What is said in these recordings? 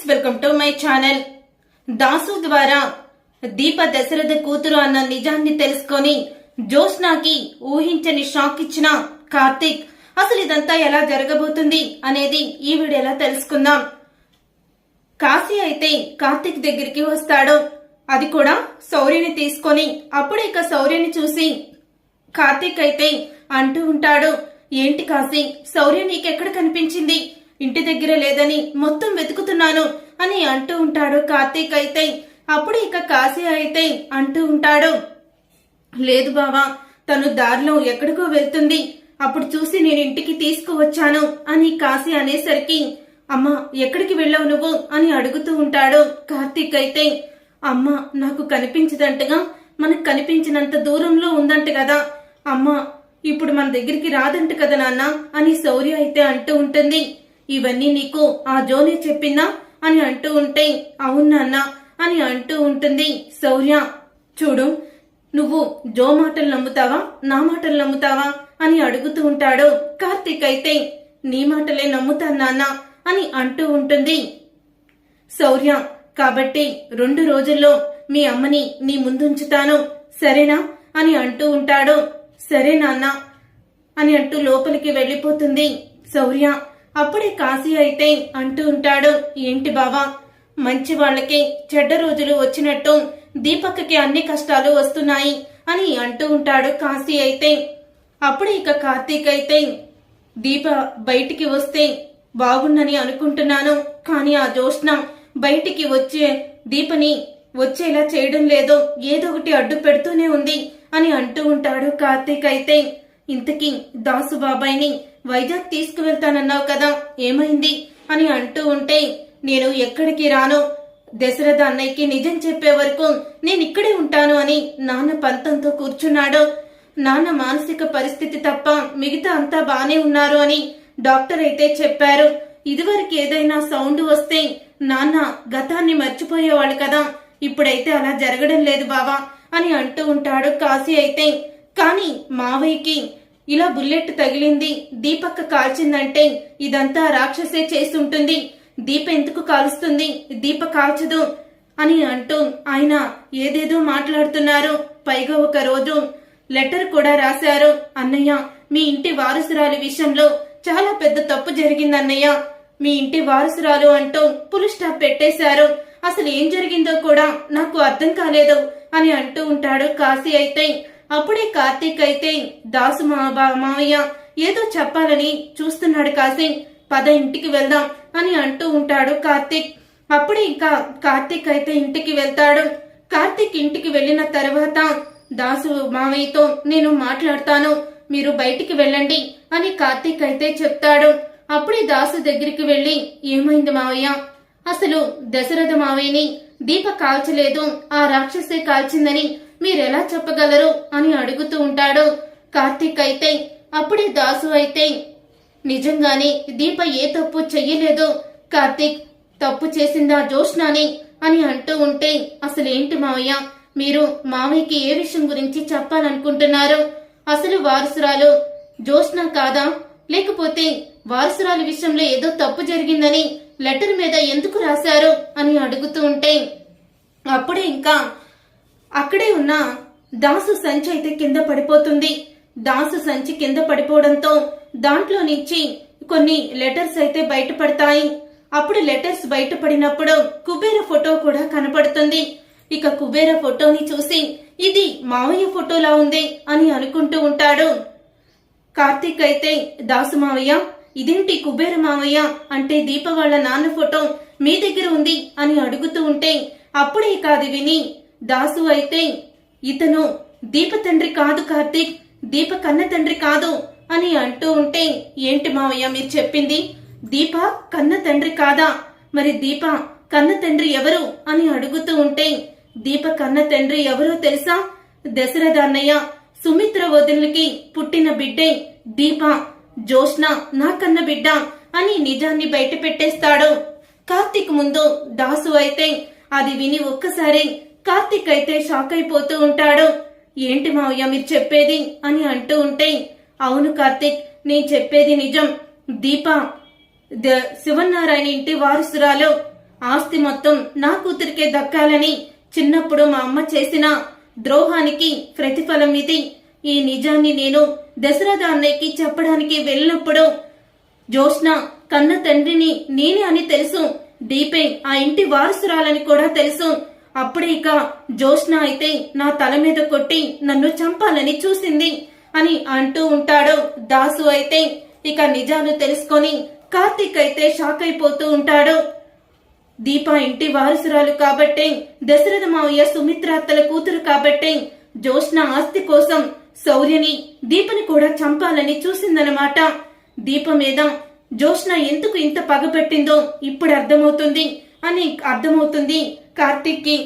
Friends welcome to my channel. Dasu ద్వారా దీప దశరథ కూతురు అన్న నిజాన్ని తెలుసుకొని జోష్నాకి ఊహించని షాక్ ఇచ్చిన కార్తీక్ అసలు ఇదంతా ఎలా జరగబోతుంది అనేది ఈ వీడియోలో తెలుసుకుందాం. కాశీ అయితే కార్తీక్ దగ్గరికి వస్తాడు. అది కూడా శౌర్యని తీసుకొని అప్పుడు ఇక శౌర్యని చూసి కార్తీక్ అయితే అంటూ ఉంటాడు ఏంటి కాశీ? శౌర్య నీకెక్కడ కనిపించింది? ఇంటి దగ్గర లేదని మొత్తం వెతుకుతున్నాను అని అంటూ ఉంటాడు కార్తీక్ అయితే. అప్పుడు ఇక కాశీ అయితే అంటూ ఉంటాడు. లేదు బావా తను దారిలో ఎక్కడికో వెళ్తుంది. అప్పుడు చూసి నేను ఇంటికి తీసుకువచ్చాను అని కాశీ అనేసరికి అమ్మ ఎక్కడికి వెళ్ళావు నువ్వు అని అడుగుతూ ఉంటాడు కార్తీక్ అయితే. అమ్మ నాకు కనిపించదంటగా మనకు కనిపించినంత దూరంలో ఉందంట కదా. అమ్మ ఇప్పుడు మన దగ్గరికి రాదంట కదా నాన్న అని శౌర్య అయితే అంటూ ఉంటుంది. ఇవన్నీ నీకు ఆ జోనే చెప్పిందా అని అంటూ ఉంటే అవును అని అంటూ ఉంటుంది శౌర్య. చూడు నువ్వు జో మాటలు నమ్ముతావా? నా మాటలు నమ్ముతావా? అని అడుగుతూ ఉంటాడు కార్తీక్ అయితే. నీ మాటలే నమ్ముతా నాన్న అని అంటూ ఉంటుంది శౌర్య. కాబట్టి రెండు రోజుల్లో మీ అమ్మని నీ ముందుంచుతాను సరేనా? అని అంటూ ఉంటాడు. సరే నాన్న అని అంటూ లోపలికి వెళ్ళిపోతుంది శౌర్య. అప్పుడే కాశీ అయితే అంటూ ఉంటాడు. ఏంటి బావా? మంచి వాళ్ళకి చెడ్డ రోజులు వచ్చినట్టు దీపక్కి అన్ని కష్టాలు వస్తున్నాయి అని అంటూ ఉంటాడు కాశీ అయితే. అప్పుడే ఇక కార్తీక్ అయితే దీప బయటికి వస్తే బాగుందని అనుకుంటున్నాను కానీ ఆ జోష్న బయటికి వచ్చే దీపని వచ్చేలా చేయడం లేదు. ఏదో ఒకటి అడ్డు పెడుతూనే ఉంది అని అంటూ ఉంటాడు కార్తీక్ అయితే. ఇంతకీ దాసు బాబాయ్ని వైజాగ్ తీసుకువెళ్తానన్నావు కదా ఏమైంది? అని అంటూ ఉంటే నేను ఎక్కడికి రాను? దశరథ అన్నయ్యకి నిజం చెప్పే వరకు నేను ఇక్కడే ఉంటాను అని నాన్న పంతంతో కూర్చున్నాడు. నాన్న మానసిక పరిస్థితి తప్ప మిగతా అంతా బానే ఉన్నారు అని డాక్టర్ అయితే చెప్పారు. ఇదివరకు ఏదైనా సౌండ్ వస్తే నాన్న గతాన్ని మర్చిపోయేవాడు కదా ఇప్పుడైతే అలా జరగడం లేదు బావా అని అంటూ ఉంటాడు కాశీ అయితే. కానీ మావయ్యకి ఇలా బుల్లెట్ తగిలింది. దీపక్క కాల్చిందంటే ఇదంతా రాక్షసే చేస్తుంటుంది. దీప ఎందుకు కాలుస్తుంది? దీప కాల్చదు అని అంటూ ఆయన ఏదేదో మాట్లాడుతున్నారు. పైగా ఒక రోజు లెటర్ కూడా రాశారు. అన్నయ్య మీ ఇంటి వారసురాలి విషయంలో చాలా పెద్ద తప్పు జరిగింది అన్నయ్య. మీ ఇంటి వారసురాలు అంటూ పులు స్టాప్ పెట్టేశారు. అసలు ఏం జరిగిందో కూడా నాకు అర్థం కాలేదు అని అంటూ ఉంటాడు కాశీ అయితే. అప్పుడే కార్తీక్ అయితే దాసు మా బా- మావయ్య ఏదో చెప్పాలని చూస్తున్నాడు కాశీ పద ఇంటికి వెళ్దాం అని అంటూ ఉంటాడు కార్తీక్. అప్పుడే ఇంకా కార్తీక్ అయితే ఇంటికి వెళ్తాడు. కార్తీక్ ఇంటికి వెళ్ళిన తర్వాత దాసు మావయ్యతో నేను మాట్లాడతాను మీరు బయటికి వెళ్ళండి అని కార్తీక్ అయితే చెప్తాడు. అప్పుడే దాసు దగ్గరికి వెళ్ళి ఏమైంది మావయ్య? అసలు దశరథ మావయ్యని దీప కాల్చలేదు ఆ రాక్షసే కాల్చిందని మీరెలా చెప్పగలరు అని అడుగుతూ ఉంటాడు. కార్తీక్ అయితే అప్పుడే దాసు అయితే నిజంగానే దీప ఏ తప్పు చెయ్యలేదు. కార్తీక్ తప్పు చేసిందా జోష్నాని అని అంటూ ఉంటే అసలేంటి మావయ్య? మీరు మావయ్యకి ఏ విషయం గురించి చెప్పాలనుకుంటున్నారు? అసలు వారసురాలు జోష్న కాదా? లేకపోతే వారసురాలి విషయంలో ఏదో తప్పు జరిగిందని లెటర్ మీద ఎందుకు రాశారు? అని అడుగుతూ ఉంటే అప్పుడే ఇంకా అక్కడే ఉన్న దాసు సంచి అయితే కింద పడిపోతుంది. దాసు సంచి కింద పడిపోవడంతో దాంట్లో నుంచి కొన్ని లెటర్స్ అయితే బయటపడతాయి. అప్పుడు లెటర్స్ బయటపడినప్పుడు కుబేర ఫోటో కూడా కనపడుతుంది. ఇక కుబేర ఫోటోని చూసి ఇది మావయ్య ఫోటోలా ఉంది అని అనుకుంటూ ఉంటాడు. కార్తీక్ అయితే దాసు మావయ్య ఇదేంటి కుబేర మావయ్య? అంటే దీప వాళ్ళ నాన్న ఫోటో మీ దగ్గర ఉంది అని అడుగుతూ ఉంటే అప్పుడే కాదు విని దాసు అయితే ఇతను దీప తండ్రి కాదు కార్తీక్ దీప కన్న తండ్రి కాదు అని అంటూ ఉంటే ఏంటి మావయ్య మీరు చెప్పింది? దీప కన్న తండ్రి కాదా? మరి దీప కన్న తండ్రి ఎవరు అని అడుగుతూ ఉంటే దీప కన్న తండ్రి ఎవరో తెలుసా? దశరథ అన్నయ్య సుమిత్ర వదినలకి పుట్టిన బిడ్డే దీప. జోష్న నా కన్న బిడ్డ అని నిజాన్ని బయట పెట్టేస్తాడు కార్తీక్ ముందు దాసు అయితే అది విని ఒక్కసారి కార్తీక్ అయితే షాక్ అయిపోతూ ఉంటాడు. ఏంటి మావయ్య మీరు చెప్పేది? అని అంటూ ఉంటే అవును కార్తీక్ నేను చెప్పేది నిజం. దీప ద- శివనారాయణ ఇంటి వారసురాలు. ఆస్తి మొత్తం నా కూతురికే దక్కాలని చిన్నప్పుడు మా అమ్మ చేసిన ద్రోహానికి ప్రతిఫలం ఇది. ఈ నిజాన్ని నేను దశరథ అన్నయ్యకి చెప్పడానికి వెళ్ళినప్పుడు జోష్న కన్న తండ్రిని నేనే అని తెలుసు. దీపే ఆ ఇంటి వారసురాలని కూడా తెలుసు. అప్పుడే ఇక జోష్న అయితే నా తల మీద కొట్టి నన్ను చంపాలని చూసింది అని అంటూ ఉంటాడు. దాసు అయితే ఇక నిజాలు తెలుసుకొని కార్తీక్ అయితే షాక్ అయిపోతూ ఉంటాడు. దీప ఇంటి వారసురాలు కాబట్టే దశరథ మావయ్య సుమిత్రాత్తల కూతురు కాబట్టే జోష్న ఆస్తి కోసం శౌర్యని దీపని కూడా చంపాలని చూసిందనమాట దీప మీద జోష్న ఎందుకు ఇంత పగపెట్టిందో ఇప్పుడు అర్థమవుతుంది అని అర్థమవుతుంది. కార్తీక్కి.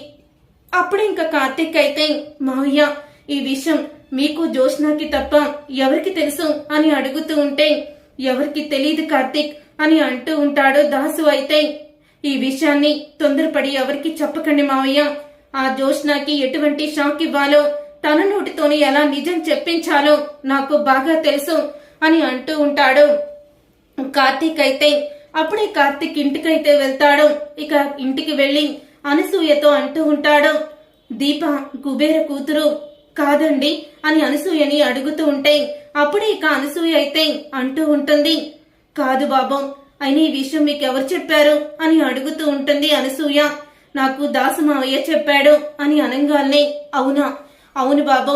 అప్పుడు ఇంకా కార్తీక్ అయితే మావయ్య ఈ విషయం మీకు జోష్నాకి తప్ప ఎవరికి తెలుసు? అని అడుగుతూ ఉంటే ఎవరికి తెలియదు కార్తీక్ అని అంటూ ఉంటాడు దాసు అయితే. ఈ విషయాన్ని తొందరపడి ఎవరికి చెప్పకండి మావయ్య. ఆ జోష్నాకి ఎటువంటి షాక్ ఇవ్వాలో తన నోటితోని ఎలా నిజం చెప్పించాలో నాకు బాగా తెలుసు అని అంటూ ఉంటాడు. కార్తీక్ అయితే అప్పుడే కార్తీక్ ఇంటికైతే వెళ్తాడు. ఇక ఇంటికి వెళ్ళి అనసూయతో అంటూ ఉంటాడు. దీప కుబేర కూతురు కాదండి అని అనసూయని అడుగుతూ ఉంటే అప్పుడే ఇక అనసూయ అయితే అంటూ ఉంటుంది. కాదు బాబు అయిన ఈ విషయం మీకెవరు చెప్పారు? అని అడుగుతూ ఉంటుంది అనసూయ. నాకు దాసమావయ్య చెప్పాడు అని అనంగాల్ని అవునా అవును బాబు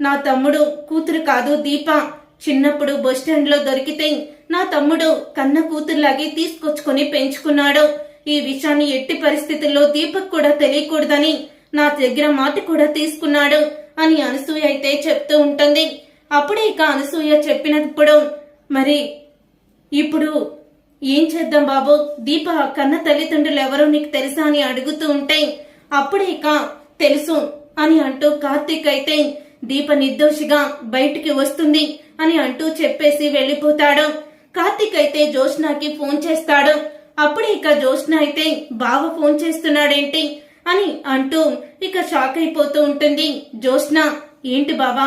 నా తమ్ముడు కూతురు కాదు దీప. చిన్నప్పుడు బస్ స్టాండ్లో దొరికితే నా తమ్ముడు కన్న కూతురులాగే తీసుకొచ్చుకొని పెంచుకున్నాడు. ఈ విషయాన్ని ఎట్టి పరిస్థితుల్లో దీపక్ కూడా తెలియకూడదని నా దగ్గర మాట కూడా తీసుకున్నాడు అని అనసూయ అయితే చెప్తూ ఉంటుంది. అప్పుడే ఇక అనసూయ చెప్పినప్పుడు మరి ఇప్పుడు ఏం చేద్దాం బాబు? దీప కన్న తల్లిదండ్రులు ఎవరో నీకు తెలుసా అని అడుగుతూ ఉంటే అప్పుడే ఇక తెలుసు అని అంటూ కార్తీక్ అయితే దీప నిర్దోషిగా బయటికి వస్తుంది అని అంటూ చెప్పేసి వెళ్ళిపోతాడు. కార్తీక్ అయితే జోష్నాకి ఫోన్ చేస్తాడు. అప్పుడే ఇక జోష్న అయితే బావ ఫోన్ చేస్తున్నాడేంటి? అని అంటూ ఇక షాక్ అయిపోతూ ఉంటుంది జోష్న ఏంటి బావా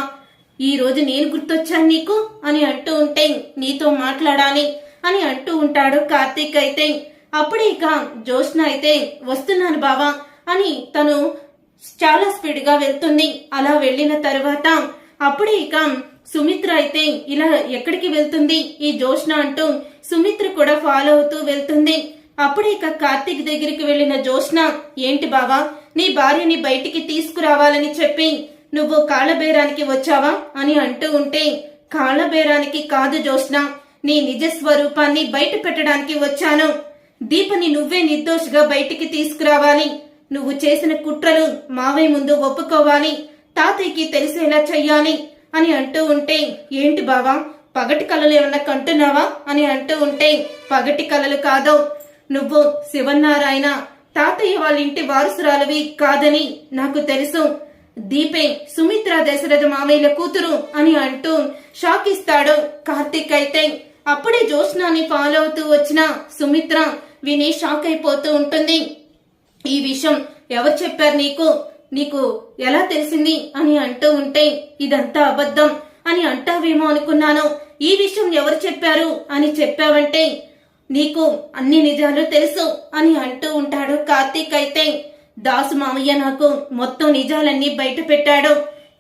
ఈ రోజు నేను గుర్తొచ్చాను నీకు? అని అంటూ ఉంటే నీతో మాట్లాడాలి అని అంటూ ఉంటాడు కార్తీక్ అయితే. అప్పుడే ఇక జ్యోత్స్న అయితే వస్తున్నాను బావా అని తను చాలా స్పీడ్గా వెళ్తుంది. అలా వెళ్ళిన తర్వాత అప్పుడే ఇక సుమిత్ర అయితే ఇలా ఎక్కడికి వెళ్తుంది? ఈ జోష్న అంటూ సుమిత్ర కూడా ఫాలో అవుతూ వెళ్తుంది. అప్పుడే ఇక కార్తీక్ దగ్గరికి వెళ్ళిన జోష్న ఏంటి బావా నీ భార్యని బయటికి తీసుకురావాలని చెప్పి నువ్వు కాళ్ళబేరానికి వచ్చావా? అని అంటూ ఉంటే కాళ్ళబేరానికి కాదు జోష్న నీ నిజ స్వరూపాన్ని బయట పెట్టడానికి వచ్చాను. దీపని నువ్వే నిర్దోషిగా బయటికి తీసుకురావాలి. నువ్వు చేసిన కుట్రలు మావయ్య ముందు ఒప్పుకోవాలి. తాతయ్యకి తెలిసేలా చెయ్యాలి. అని అంటూ ఉంటే ఏంటి బావా? పగటి కళలు ఏమన్నా కంటున్నావా? అని అంటూ ఉంటే పగటి కళలు కాదు. నువ్వు శివన్నారాయణ. తాతయ్య వాళ్ళ ఇంటి వారసురాలవి కాదని నాకు తెలుసు. దీపే సుమిత్ర దశరథ మామయ్యల కూతురు అని అంటూ షాక్ ఇస్తాడు కార్తిక్ అయితే. అప్పుడే జ్యోత్స్నాని ఫాలో అవుతూ వచ్చిన సుమిత్ర విని షాక్ అయిపోతూ ఉంటుంది. ఈ విషయం ఎవరు చెప్పారు నీకు? నీకు ఎలా తెలిసింది అని అంటూ ఉంటే ఇదంతా అబద్ధం అని అంటావేమో అనుకున్నాను. ఈ విషయం ఎవరు చెప్పారు అని చెప్పావంటే నీకు అన్ని నిజాలు తెలుసు అని అంటూ ఉంటాడు కార్తీక్ అయితే. దాసు మామయ్య నాకు మొత్తం నిజాలన్నీ బయట పెట్టాడు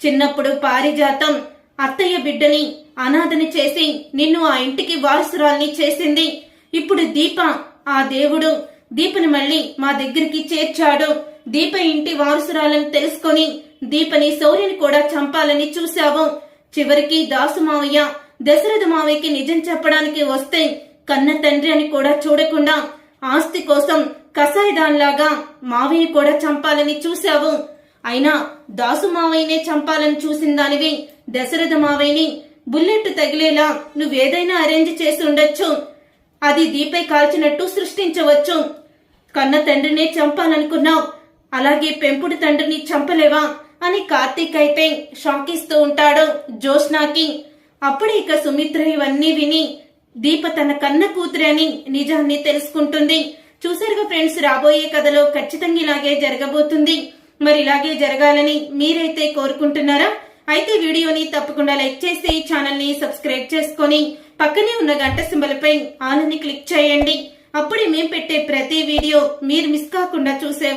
చిన్నప్పుడు పారిజాతం అత్తయ్య బిడ్డని అనాథని చేసి నిన్ను ఆ ఇంటికి వారసురాల్ని చేసింది. ఇప్పుడు దీప ఆ దేవుడు దీపని మళ్ళీ మా దగ్గరికి చేర్చాడు. దీప ఇంటి వారసురాలని తెలుసుకొని దీపని శౌర్యని కూడా చంపాలని చూశావు. చివరికి దాసు మావయ్య దశరథ మావయ్యకి నిజం చెప్పడానికి వస్తే కన్న తండ్రి అని కూడా చూడకుండా ఆస్తి కోసం కసాయిదాన్లాగా మావయ్య కూడా చంపాలని చూశావు. అయినా దాసు మావయ్యనే చంపాలని చూసిన దానివి దశరథ మావయ్యని బుల్లెట్ తగిలేలా నువ్వేదైనా అరేంజ్ చేసి ఉండొచ్చు. అది దీపై కాల్చినట్టు సృష్టించవచ్చు. కన్న తండ్రినే చంపాలనుకున్నావు. అలాగే పెంపుడు తండ్రిని చంపలేవా అని కార్తీక్ అయితే షాక్ ఇస్తూ ఉంటాడు జోష్నాకి అప్పుడే ఇక సుమిత్ర ఇవన్నీ విని దీప తన కన్న కూతురి అని నిజాన్ని తెలుసుకుంటుంది. చూసారుగా ఫ్రెండ్స్ రాబోయే కథలో ఖచ్చితంగా ఇలాగే జరగబోతుంది. మరి ఇలాగే జరగాలని మీరైతే కోరుకుంటున్నారా? అయితే వీడియోని తప్పకుండా లైక్ చేసి ఛానల్ని సబ్స్క్రైబ్ చేసుకొని పక్కనే ఉన్న గంట సింబల్ పై ఆల్ అని క్లిక్ చేయండి. అప్పుడే మేం పెట్టే ప్రతి వీడియో మీరు మిస్ కాకుండా చూసే